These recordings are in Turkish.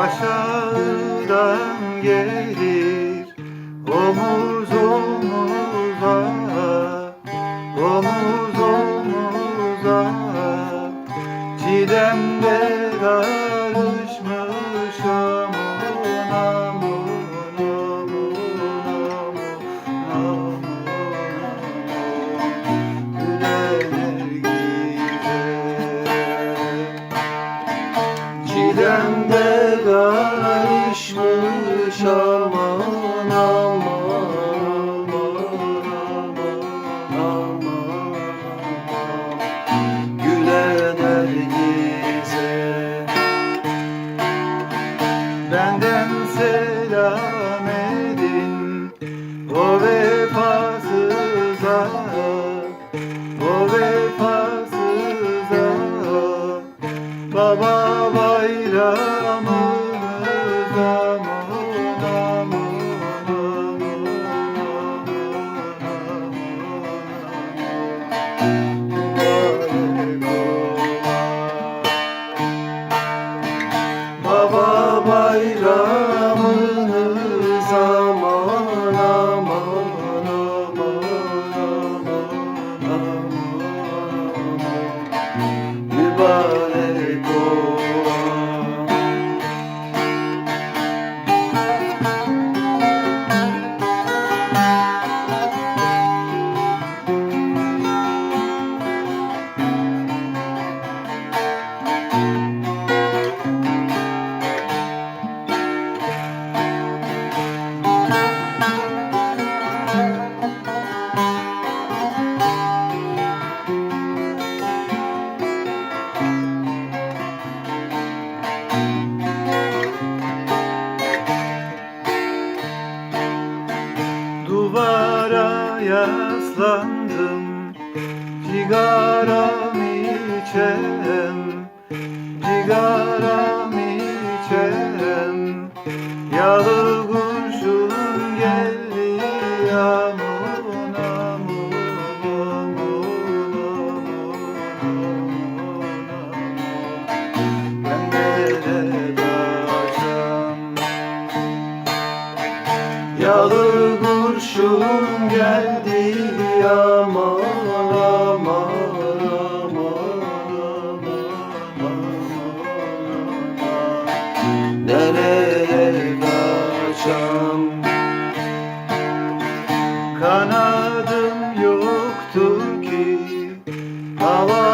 aşağıdan gelir omuz omuza. Aman aman Benden selam edin O vefasıza O vefasıza Baba bayramımız bayramınız aman aman aman aman aman yaslandım Cigaram içem Cigaram içem Yalı Yalı kurşun geldi aman aman aman aman Nereye kaçam? Kanadım yoktur ki. Havaya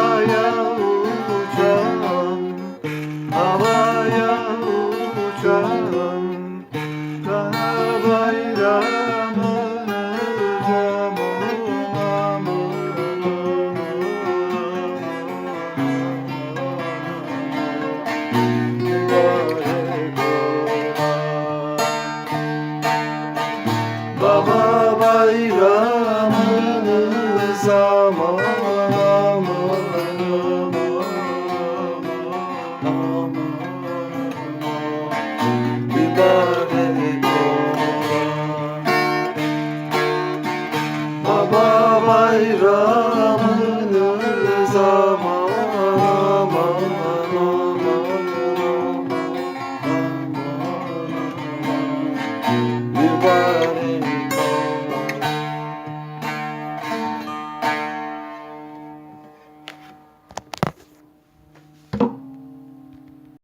my road.